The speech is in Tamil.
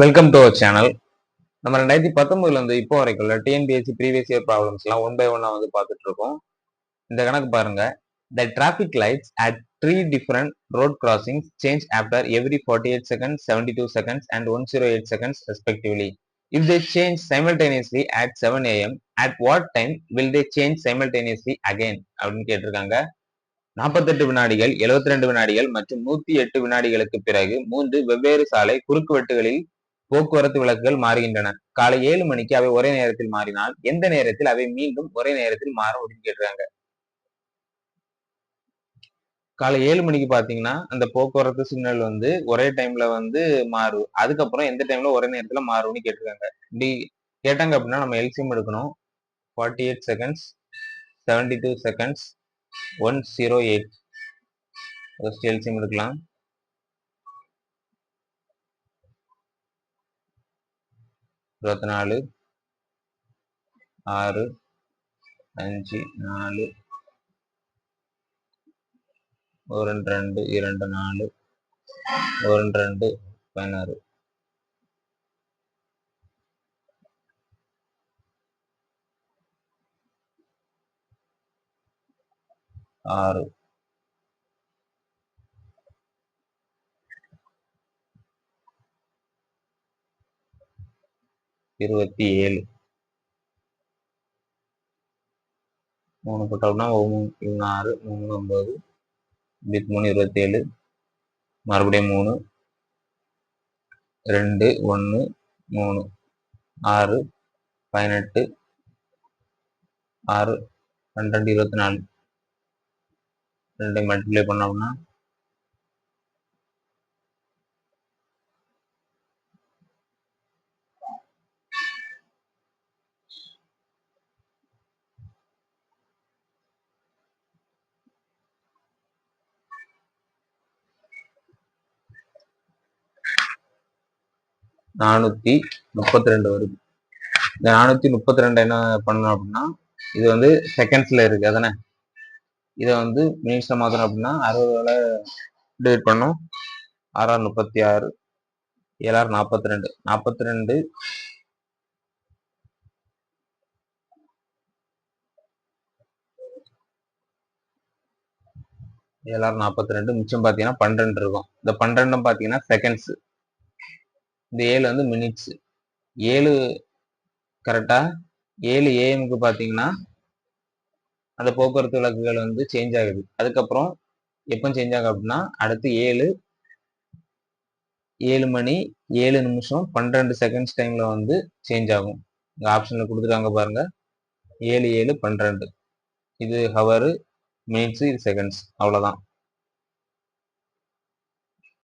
வெல்கம் டு அவர் சேனல் நம்ம ரெண்டாயிரத்தி பத்தொன்பதுல இருந்து இப்போ வரைக்கும் டிஎன்பிஎஸ்சி ப்ரீவியஸ் இயர் ப்ராப்ளம்ஸ் எல்லாம் ஒன் பை ஒன்னா வந்து பார்த்துட்டு இருக்கோம். இந்த கணக்கு பாருங்க. The traffic lights at three different road crossing change after every forty eight seconds seventy two seconds and one zero eight seconds respectively if they change simultaneously at seven AM at what time will they change simultaneously again அப்படின்னு கேட்டிருக்காங்க. நாற்பத்தெட்டு வினாடிகள் எழுபத்தி ரெண்டு வினாடிகள் மற்றும் நூத்தி எட்டு வினாடிகளுக்கு பிறகு மூன்று வெவ்வேறு சாலை குறுக்குவெட்டுகளில் போக்குவரத்து விளக்குகள் மாறுகின்றன. காலை ஏழு மணிக்கு அவை ஒரே நேரத்தில் மாறினால் எந்த நேரத்தில் அவை மீண்டும் ஒரே நேரத்தில் மாறும் அப்படின்னு கேட்டுறாங்க காலை ஏழு மணிக்கு பாத்தீங்கன்னா அந்த போக்குவரத்து சிக்னல் வந்து ஒரே டைம்ல வந்து மாறும். அதுக்கப்புறம் எந்த டைம்ல ஒரே நேரத்துல மாறும்னு கேட்டிருக்காங்க. இப்படி கேட்டாங்க அப்படின்னா நம்ம எல்சிஎம் எடுக்கணும். Forty eight seconds seventy two seconds one zero eight LCM எடுக்கலாம். இருபத்தி நாலு ஆறு அஞ்சு நாலு ஒரு ரெண்டு இரண்டு நாலு ஒரு ரெண்டு பதினாறு. ஆறு. இருபத்தி ஏழு. மூணு போட்டோம்னா மூணு ஆறு மூணு ஒன்பது இருபத்தி மூணு இருபத்தி ஏழு. மறுபடியும் மூணு ரெண்டு ஒன்று மூணு ஆறு பதினெட்டு ஆறு பன்னெண்டு இருபத்தி நாலு. ரெண்டு மல்டிப்ளை பண்ணோம்னா நானூத்தி முப்பத்தி ரெண்டு வருது. இந்த நானூத்தி முப்பத்தி ரெண்டு என்ன பண்ணணும் அப்படின்னா இது வந்து செகண்ட்ஸ்ல இருக்கு அதானே? இதை வந்து மினிட்ஸ்ல மாற்றணும் அப்படின்னா அறுபதுல டிவைட் பண்ணும். ஆறாறு முப்பத்தி ஆறு ஏழாறு நாற்பத்தி ரெண்டு நாற்பத்தி ரெண்டு ஏழாறு நாற்பத்தி ரெண்டு மிச்சம் பார்த்தீங்கன்னா பன்னெண்டு இருக்கும். இந்த பன்னெண்டும் பார்த்தீங்கன்னா செகண்ட்ஸ் இந்த ஏழு வந்து மினிட்ஸ் ஏழு கரெக்டாக ஏழு ஏஎம்க்கு பார்த்தீங்கன்னா அந்த போக்குவரத்து விளக்குகள் வந்து சேஞ்ச் ஆகுது. அதுக்கப்புறம் எப்போ சேஞ்ச் ஆகும் அப்படின்னா அடுத்து ஏழு ஏழு மணி ஏழு நிமிஷம் பன்னிரெண்டு செகண்ட்ஸ் டைமில் வந்து சேஞ்ச் ஆகும். இந்த ஆப்ஷனில் கொடுத்துருக்காங்க பாருங்கள் ஏழு ஏழு பன்னிரெண்டு. இது ஹவரு மினிட்ஸ் இது செகண்ட்ஸ் அவ்வளோதான்